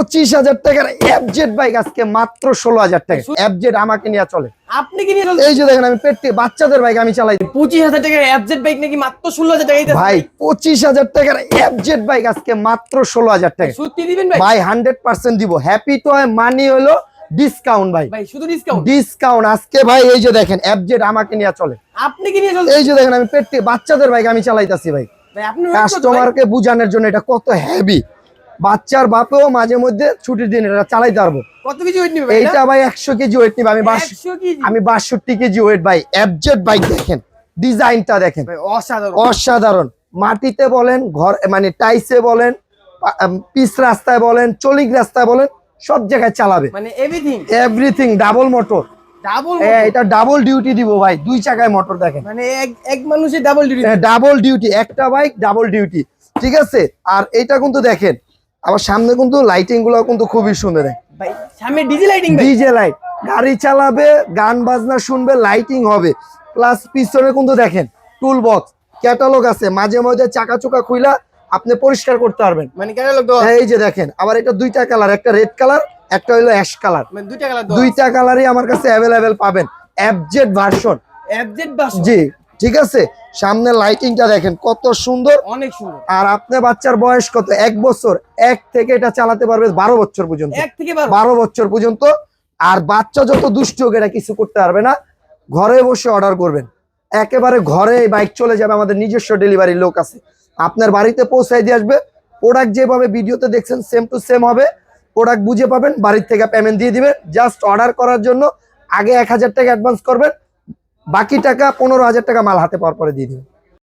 পঁচিশ হাজার টাকার এফজেড বাইক আজকে মাত্র ষোলো হাজার টাকা। এফজেড আমাকে নিয়ে চলে। আপনি কি এই যে দেখেন আমি পেটে বাচ্চাদের বাইক আমি চালাই। পঁচিশ হাজার টাকার অ্যাপজেট বাইক নাকি মাত্র ষোলো হাজার টাকা ভাই পঁচিশ হাজার টাকার এফজেড বাইক আজকে মাত্র ষোলো হাজার টাকা। সত্যি দিবেন ভাই? হান্ড্রেড পার্সেন্ট দিব। হ্যাপি তো মানি হলো ডিসকাউন্ট ভাই। ভাই শুধু ডিসকাউন্ট ডিসকাউন্ট আজকে ভাই এই যে দেখেন আমাকে নিয়ে চলে। আপনি কি নিয়ে এই যে দেখেন আমি পেটে বাচ্চাদের বাইক আমি চালাইতাছি ভাই। কাস্টমারকে বুঝানোর জন্য এটা কত হেভি বাচ্চার বাপেও মাঝে মধ্যে ছুটির দিন এটা চালাইতে পারব। কত কিছু ওয়েট নিবে ভাই এইটা ভাই একশো কেজি ওয়েট নিবে। আমি কেজি? আমি বাষট্টি কেজি ওয়েট ভাই। এফজেড বাইক দেখেন ডিজাইনটা দেখেন। ভাই অসাধারণ। অসাধারণ। মাটিতে বলেন ঘর মানে টাইসে বলেন পিস রাস্তায় বলেন চলিক রাস্তায় বলেন সব জায়গায় চালাবে। মানে everything everything double motor double এটা ডাবল ডিউটি দিব ভাই দুই চাকায় মোটর দেখেন। মানে এক এক মানুষের ডাবল ডিউটি ডাবল ডিউটি একটা বাইক ডাবল ডিউটি ঠিক আছে? আর এটা কিন্তু দেখেন আবার সামনে কিন্তু লাইটিংগুলো কিন্তু খুবই সুন্দর। ভাই সামনে ডিজি লাইটিং ডিজে লাইট গাড়ি চালাবে গান বাজনা শুনবে লাইটিং হবে। প্লাস পিছনে কিন্তু দেখেন টুল বক্স ক্যাটালগ আছে। মাঝে মাঝে চাকা চোকা খুইলা আপনি পরিষ্কার করতে পারবেন। মানে এই যে দেখেন আবার এটা দুইটা কালার একটা রেড কালার একটা হলো অ্যাশ কালার মানে দুইটা কালার দুইটা কালারই আমার কাছে অ্যাভেলেবেল পাবেন। অ্যাবজেট ভার্সন অ্যাপজেট বাস জি। ঠিক আছে? সামনে লাইটিংটা দেখেন কত সুন্দর। অনেক সুন্দর। আর আপনার বাচ্চার বয়স কত? এক বছর। এক থেকে এটা চালাতে পারবে বারো বছর পর্যন্ত। বারো। বছর পর্যন্ত। আর বাচ্চা যত দুষ্ট হোক এটা কিছু করতে পারবে না। ঘরে বসে অর্ডার করবেন। একেবারে ঘরে বাইক চলে যাবে আমাদের নিজস্ব ডেলিভারি লোক আছে। আপনার বাড়িতে পৌঁছায় দিয়ে আসবে। প্রোডাক্ট যেভাবে ভিডিওতে দেখছেন সেম টু সেম হবে। প্রোডাক্ট বুঝে পাবেন বাড়ির থেকে পেমেন্ট দিয়ে দিবেন জাস্ট অর্ডার করার জন্য আগে এক হাজার টাকা অ্যাডভান্স করবেন। বাকি টাকা পনেরো হাজার টাকা মাল হাতে পাওয়ার পরে দিয়ে দিবেন